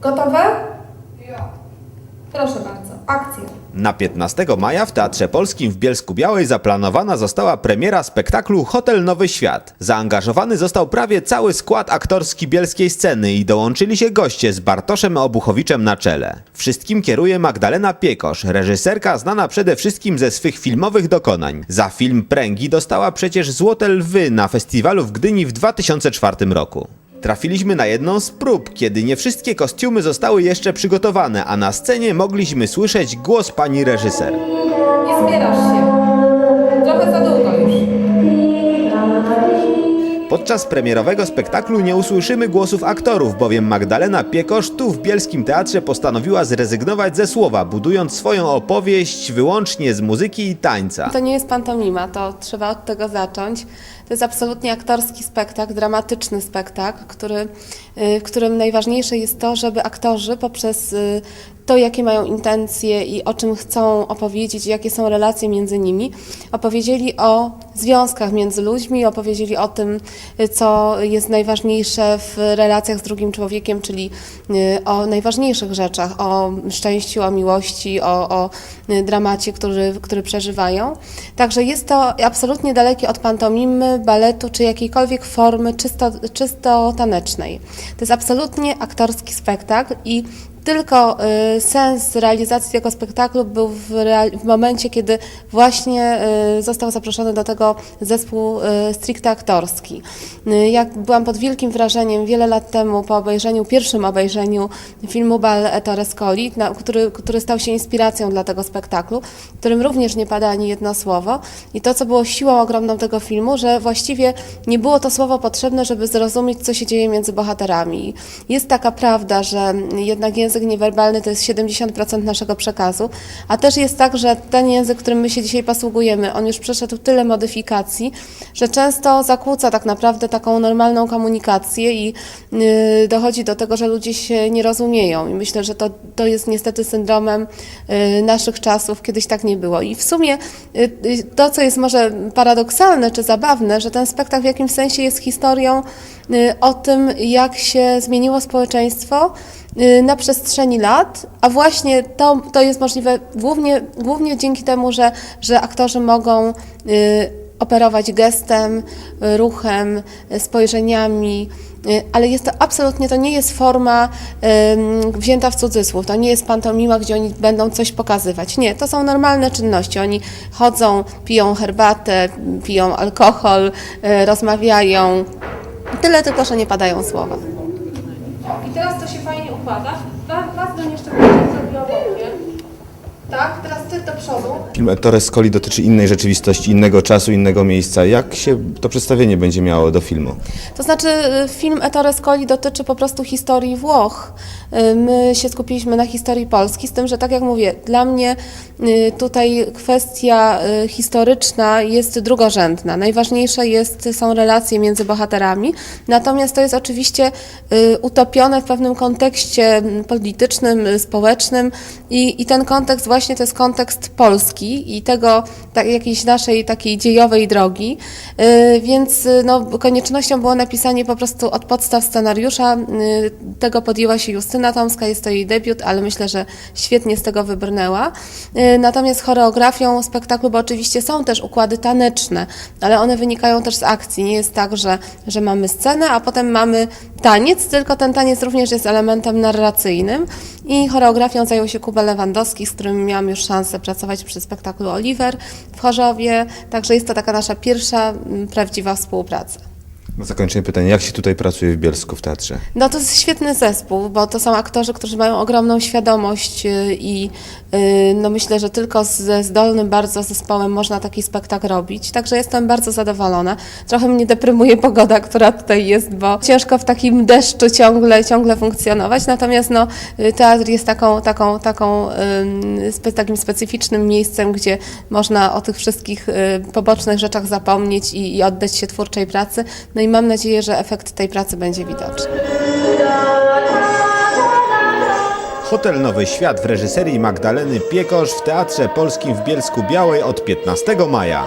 Gotowe? Proszę bardzo, akcja. Na 15 maja w Teatrze Polskim w Bielsku Białej zaplanowana została premiera spektaklu Hotel Nowy Świat. Zaangażowany został prawie cały skład aktorski bielskiej sceny i dołączyli się goście z Bartoszem Obuchowiczem na czele. Wszystkim kieruje Magdalena Piekosz, reżyserka znana przede wszystkim ze swych filmowych dokonań. Za film Pręgi dostała przecież Złote Lwy na festiwalu w Gdyni w 2004 roku. Trafiliśmy na jedną z prób, kiedy nie wszystkie kostiumy zostały jeszcze przygotowane, a na scenie mogliśmy słyszeć głos pani reżyser. Nie zbierasz się. Trochę za długo. Podczas premierowego spektaklu nie usłyszymy głosów aktorów, bowiem Magdalena Piekosz tu w Bielskim Teatrze postanowiła zrezygnować ze słowa, budując swoją opowieść wyłącznie z muzyki i tańca. To nie jest pantomima, to trzeba od tego zacząć. To jest absolutnie aktorski spektakl, dramatyczny spektakl, który, y, w którym najważniejsze jest to, żeby aktorzy poprzez y, to, jakie mają intencje i o czym chcą opowiedzieć, jakie są relacje między nimi, opowiedzieli o związkach między ludźmi, opowiedzieli o tym, co jest najważniejsze w relacjach z drugim człowiekiem, czyli y, o najważniejszych rzeczach, o szczęściu, o miłości, o, o dramacie, który, który przeżywają. Także jest to absolutnie dalekie od pantomimy, baletu czy jakiejkolwiek formy czysto, czysto tanecznej. To jest absolutnie aktorski spektakl i tylko y, sens realizacji tego spektaklu był w, w momencie, kiedy właśnie y, został zaproszony do tego zespół y, stricte aktorski. Jak byłam pod wielkim wrażeniem wiele lat temu po obejrzeniu, pierwszym obejrzeniu filmu Bal na, który, który stał się inspiracją dla tego spektaklu, w którym również nie pada ani jedno słowo. I to, co było siłą ogromną tego filmu, że właściwie nie było to słowo potrzebne, żeby zrozumieć, co się dzieje między bohaterami. Jest taka prawda, że jednak język niewerbalny to jest 70% naszego przekazu, a też jest tak, że ten język, którym my się dzisiaj posługujemy, on już przeszedł tyle modyfikacji, że często zakłóca tak naprawdę taką normalną komunikację i yy, dochodzi do tego, że ludzie się nie rozumieją. I myślę, że to, to jest niestety syndromem yy, naszych czasów, kiedyś tak nie było. I w sumie yy, to, co jest może paradoksalne czy zabawne, że ten spektakl w jakimś sensie jest historią y, o tym, jak się zmieniło społeczeństwo y, na przestrzeni lat, a właśnie to, to jest możliwe głównie, głównie dzięki temu, że, że aktorzy mogą y, operować gestem, y, ruchem, y, spojrzeniami, y, ale jest to absolutnie, to nie jest forma wzięta w cudzysłów, to nie jest pantomima, gdzie oni będą coś pokazywać. Nie, to są normalne czynności. Oni chodzą, piją herbatę, piją alkohol, y, rozmawiają. Tyle tylko, że nie padają słowa. I teraz to się fajnie układa. Was, was bym jeszcze zrobiła. Tak, teraz ty do przodu. Film Ettore Scoli dotyczy innej rzeczywistości, innego czasu, innego miejsca. Jak się to przedstawienie będzie miało do filmu? To znaczy, y, film Ettore Scoli dotyczy po prostu historii Włoch. Y, My się skupiliśmy na historii Polski, z tym, że tak jak mówię, dla mnie y, tutaj kwestia historyczna jest drugorzędna. Najważniejsze jest, są relacje między bohaterami, natomiast to jest oczywiście utopione w pewnym kontekście politycznym, społecznym i, i ten kontekst właśnie to jest kontekst Polski i tego tak, jakiejś naszej takiej dziejowej drogi, Y, więc y, no, koniecznością było napisanie po prostu od podstaw scenariusza. Y, Tego podjęła się Justyna Tomska, jest to jej debiut, ale myślę, że świetnie z tego wybrnęła. Natomiast choreografią spektaklu, bo oczywiście są też układy taneczne, ale one wynikają też z akcji. Nie jest tak, że, że mamy scenę, a potem mamy taniec, tylko ten taniec również jest elementem narracyjnym i choreografią zajął się Kuba Lewandowski, z którym miałam już szansę pracować przy spektaklu Oliver w Chorzowie, także jest to taka nasza pierwsza mm, prawdziwa współpraca. Na zakończenie pytanie, jak się tutaj pracuje w Bielsku w teatrze? No to jest świetny zespół, bo to są aktorzy, którzy mają ogromną świadomość y, i y, no myślę, że tylko ze zdolnym bardzo zespołem można taki spektakl robić. Także jestem bardzo zadowolona. Trochę mnie deprymuje pogoda, która tutaj jest, bo ciężko w takim deszczu ciągle, ciągle funkcjonować. Natomiast no, y, teatr jest taką, taką, taką, takim specyficznym miejscem, gdzie można o tych wszystkich pobocznych rzeczach zapomnieć i, i oddać się twórczej pracy. No i mam nadzieję, że efekt tej pracy będzie widoczny. Hotel Nowy Świat w reżyserii Magdaleny Piekosz w Teatrze Polskim w Bielsku Białej od 15 maja.